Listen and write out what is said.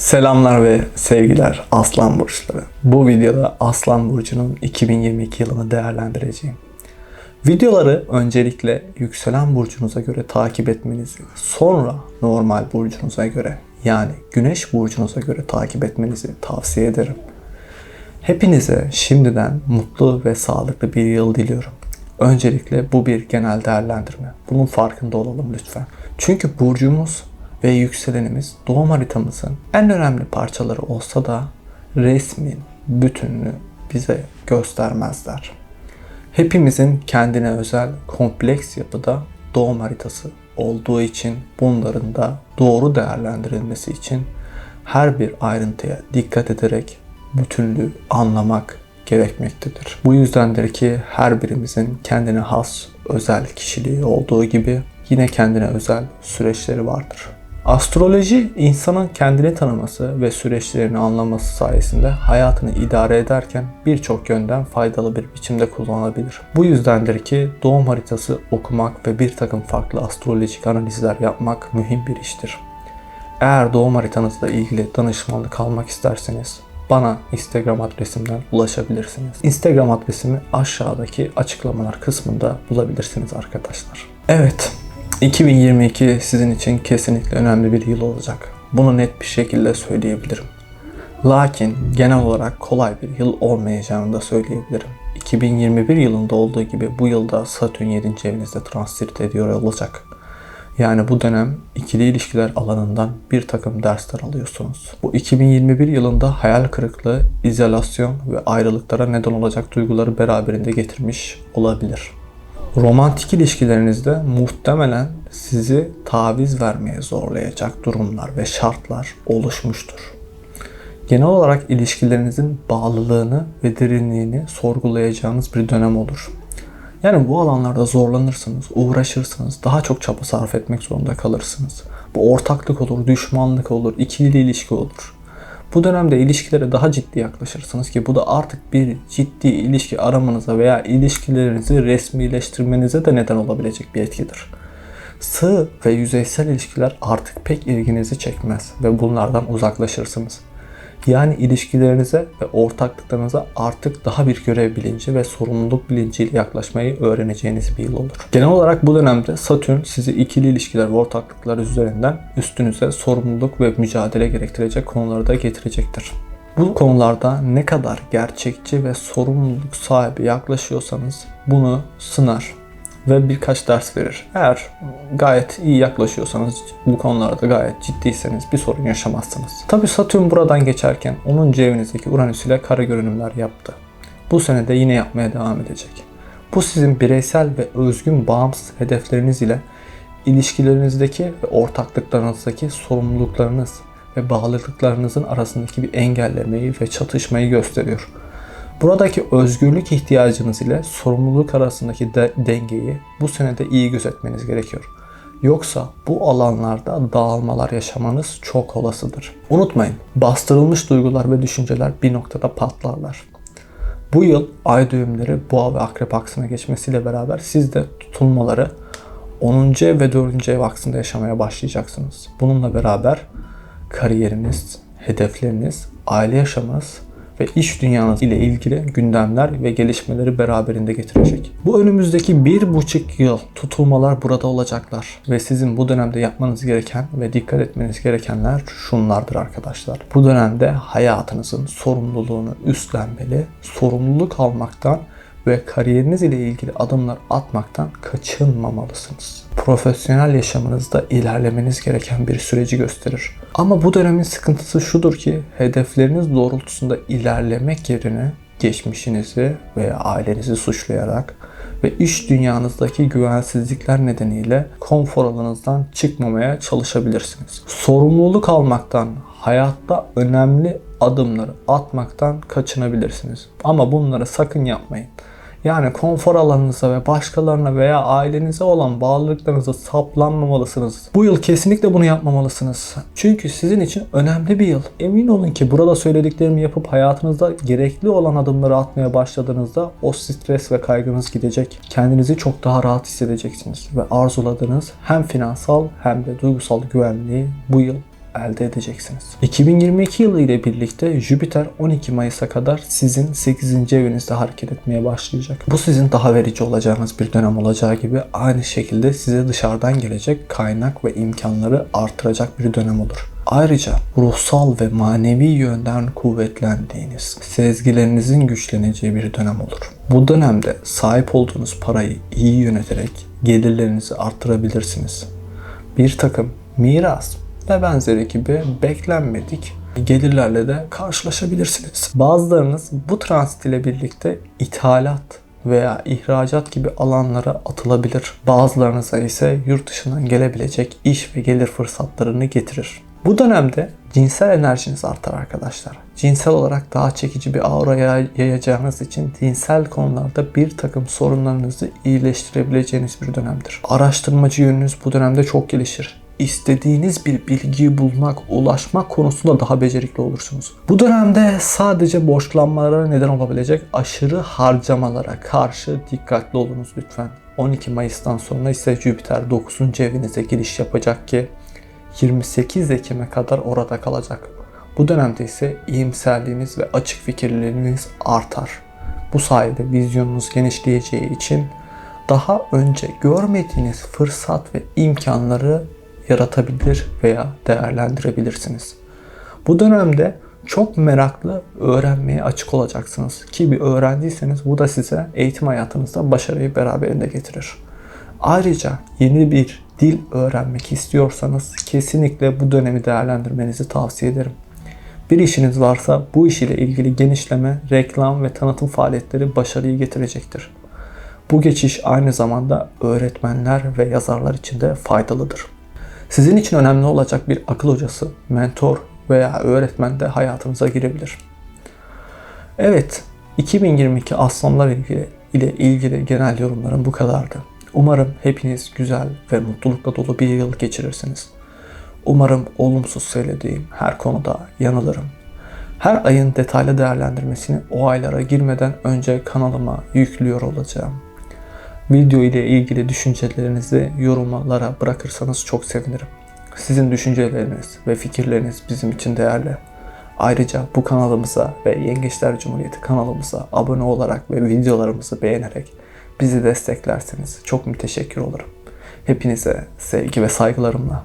Selamlar ve sevgiler Aslan Burçları. Bu videoda Aslan Burcu'nun 2022 yılını değerlendireceğim. Videoları öncelikle yükselen burcunuza göre takip etmenizi, sonra normal burcunuza göre yani güneş burcunuza göre takip etmenizi tavsiye ederim. Hepinize şimdiden mutlu ve sağlıklı bir yıl diliyorum. Öncelikle bu bir genel değerlendirme. Bunun farkında olalım lütfen. Çünkü burcumuz ve yükselenimiz doğum haritamızın en önemli parçaları olsa da resmin bütününü bize göstermezler. Hepimizin kendine özel kompleks yapıda doğum haritası olduğu için bunların da doğru değerlendirilmesi için her bir ayrıntıya dikkat ederek bütünlüğü anlamak gerekmektedir. Bu yüzdendir ki her birimizin kendine has özel kişiliği olduğu gibi yine kendine özel süreçleri vardır. Astroloji insanın kendini tanıması ve süreçlerini anlaması sayesinde hayatını idare ederken birçok yönden faydalı bir biçimde kullanılabilir. Bu yüzdendir ki doğum haritası okumak ve bir takım farklı astrolojik analizler yapmak mühim bir iştir. Eğer doğum haritanızla ilgili danışmanlık almak isterseniz bana Instagram adresimden ulaşabilirsiniz. Instagram adresimi aşağıdaki açıklamalar kısmında bulabilirsiniz arkadaşlar. Evet, 2022 sizin için kesinlikle önemli bir yıl olacak. Bunu net bir şekilde söyleyebilirim. Lakin genel olarak kolay bir yıl olmayacağını da söyleyebilirim. 2021 yılında olduğu gibi bu yılda Satürn 7. evinizde transit ediyor olacak. Yani bu dönem ikili ilişkiler alanından bir takım dersler alıyorsunuz. Bu 2021 yılında hayal kırıklığı, izolasyon ve ayrılıklara neden olacak duyguları beraberinde getirmiş olabilir. Romantik ilişkilerinizde muhtemelen sizi taviz vermeye zorlayacak durumlar ve şartlar oluşmuştur. Genel olarak ilişkilerinizin bağlılığını ve derinliğini sorgulayacağınız bir dönem olur. Yani bu alanlarda zorlanırsınız, uğraşırsınız, daha çok çaba sarf etmek zorunda kalırsınız. Bu ortaklık olur, düşmanlık olur, ikili ilişki olur. Bu dönemde ilişkilere daha ciddi yaklaşırsınız ki bu da artık bir ciddi ilişki aramanıza veya ilişkilerinizi resmileştirmenize de neden olabilecek bir etkidir. Sığ ve yüzeysel ilişkiler artık pek ilginizi çekmez ve bunlardan uzaklaşırsınız. Yani ilişkilerinize ve ortaklıklarınıza artık daha bir görev bilinci ve sorumluluk bilinciyle yaklaşmayı öğreneceğiniz bir yıl olur. Genel olarak bu dönemde Satürn sizi ikili ilişkiler ve ortaklıklar üzerinden üstünüze sorumluluk ve mücadele gerektirecek konuları da getirecektir. Bu konularda ne kadar gerçekçi ve sorumluluk sahibi yaklaşıyorsanız bunu sınar ve birkaç ders verir. Eğer gayet iyi yaklaşıyorsanız bu konularda gayet ciddiyseniz bir sorun yaşamazsınız. Tabi Satürn buradan geçerken 10. evinizdeki Uranüs ile kara görünümler yaptı. Bu sene de yine yapmaya devam edecek. Bu sizin bireysel ve özgün bağımsız hedefleriniz ile ilişkilerinizdeki ve ortaklıklarınızdaki sorumluluklarınız ve bağlılıklarınızın arasındaki bir engellemeyi ve çatışmayı gösteriyor. Buradaki özgürlük ihtiyacınız ile sorumluluk arasındaki de dengeyi bu senede iyi gözetmeniz gerekiyor. Yoksa bu alanlarda dağılmalar yaşamanız çok olasıdır. Unutmayın, bastırılmış duygular ve düşünceler bir noktada patlarlar. Bu yıl ay düğümleri boğa ve akrep aksına geçmesiyle beraber siz de tutulmaları 10. ve 4. ev aksında yaşamaya başlayacaksınız. Bununla beraber kariyeriniz, hedefleriniz, aile yaşamınız ve iş dünyanız ile ilgili gündemler ve gelişmeleri beraberinde getirecek. Bu önümüzdeki bir buçuk yıl tutulmalar burada olacaklar ve sizin bu dönemde yapmanız gereken ve dikkat etmeniz gerekenler şunlardır arkadaşlar. Bu dönemde hayatınızın sorumluluğunu üstlenmeli, sorumluluk almaktan ve kariyeriniz ile ilgili adımlar atmaktan kaçınmamalısınız. Profesyonel yaşamınızda ilerlemeniz gereken bir süreci gösterir. Ama bu dönemin sıkıntısı şudur ki hedefleriniz doğrultusunda ilerlemek yerine geçmişinizi veya ailenizi suçlayarak ve iş dünyanızdaki güvensizlikler nedeniyle konfor alanınızdan çıkmamaya çalışabilirsiniz. Sorumluluk almaktan, hayatta önemli adımları atmaktan kaçınabilirsiniz. Ama bunları sakın yapmayın. Yani konfor alanınıza ve başkalarına veya ailenize olan bağlılıklarınıza saplanmamalısınız. Bu yıl kesinlikle bunu yapmamalısınız. Çünkü sizin için önemli bir yıl. Emin olun ki burada söylediklerimi yapıp hayatınızda gerekli olan adımları atmaya başladığınızda o stres ve kaygınız gidecek. Kendinizi çok daha rahat hissedeceksiniz ve arzuladığınız hem finansal hem de duygusal güvenliği bu yıl elde edeceksiniz. 2022 yılı ile birlikte Jüpiter 12 Mayıs'a kadar sizin 8. evinizde hareket etmeye başlayacak. Bu sizin daha verici olacağınız bir dönem olacağı gibi aynı şekilde size dışarıdan gelecek kaynak ve imkanları artıracak bir dönem olur. Ayrıca ruhsal ve manevi yönden kuvvetlendiğiniz, sezgilerinizin güçleneceği bir dönem olur. Bu dönemde sahip olduğunuz parayı iyi yöneterek gelirlerinizi arttırabilirsiniz. Bir takım miras ve benzeri gibi beklenmedik gelirlerle de karşılaşabilirsiniz. Bazılarınız bu transit ile birlikte ithalat veya ihracat gibi alanlara atılabilir. Bazılarınıza ise yurt dışından gelebilecek iş ve gelir fırsatlarını getirir. Bu dönemde cinsel enerjiniz artar arkadaşlar. Cinsel olarak daha çekici bir aura yay- yayacağınız için cinsel konularda bir takım sorunlarınızı iyileştirebileceğiniz bir dönemdir. Araştırmacı yönünüz bu dönemde çok gelişir. İstediğiniz bir bilgiyi bulmak, ulaşmak konusunda daha becerikli olursunuz. Bu dönemde sadece borçlanmalara neden olabilecek aşırı harcamalara karşı dikkatli olunuz lütfen. 12 Mayıs'tan sonra ise Jüpiter 9. evinize giriş yapacak ki 28 Ekim'e kadar orada kalacak. Bu dönemde ise iyimserliğiniz ve açık fikirleriniz artar. Bu sayede vizyonunuz genişleyeceği için daha önce görmediğiniz fırsat ve imkanları yaratabilir veya değerlendirebilirsiniz. Bu dönemde çok meraklı öğrenmeye açık olacaksınız ki bir öğrenciyseniz bu da size eğitim hayatınızda başarıyı beraberinde getirir. Ayrıca yeni bir dil öğrenmek istiyorsanız kesinlikle bu dönemi değerlendirmenizi tavsiye ederim. Bir işiniz varsa bu iş ile ilgili genişleme, reklam ve tanıtım faaliyetleri başarıyı getirecektir. Bu geçiş aynı zamanda öğretmenler ve yazarlar için de faydalıdır. Sizin için önemli olacak bir akıl hocası, mentor veya öğretmen de hayatınıza girebilir. Evet, 2022 aslanlar ilgili ile ilgili genel yorumlarım bu kadardı. Umarım hepiniz güzel ve mutlulukla dolu bir yıl geçirirsiniz. Umarım olumsuz söylediğim her konuda yanılırım. Her ayın detaylı değerlendirmesini o aylara girmeden önce kanalıma yüklüyor olacağım. Video ile ilgili düşüncelerinizi yorumlara bırakırsanız çok sevinirim. Sizin düşünceleriniz ve fikirleriniz bizim için değerli. Ayrıca bu kanalımıza ve Yengeçler Cumhuriyeti kanalımıza abone olarak ve videolarımızı beğenerek bizi desteklerseniz çok müteşekkir olurum. Hepinize sevgi ve saygılarımla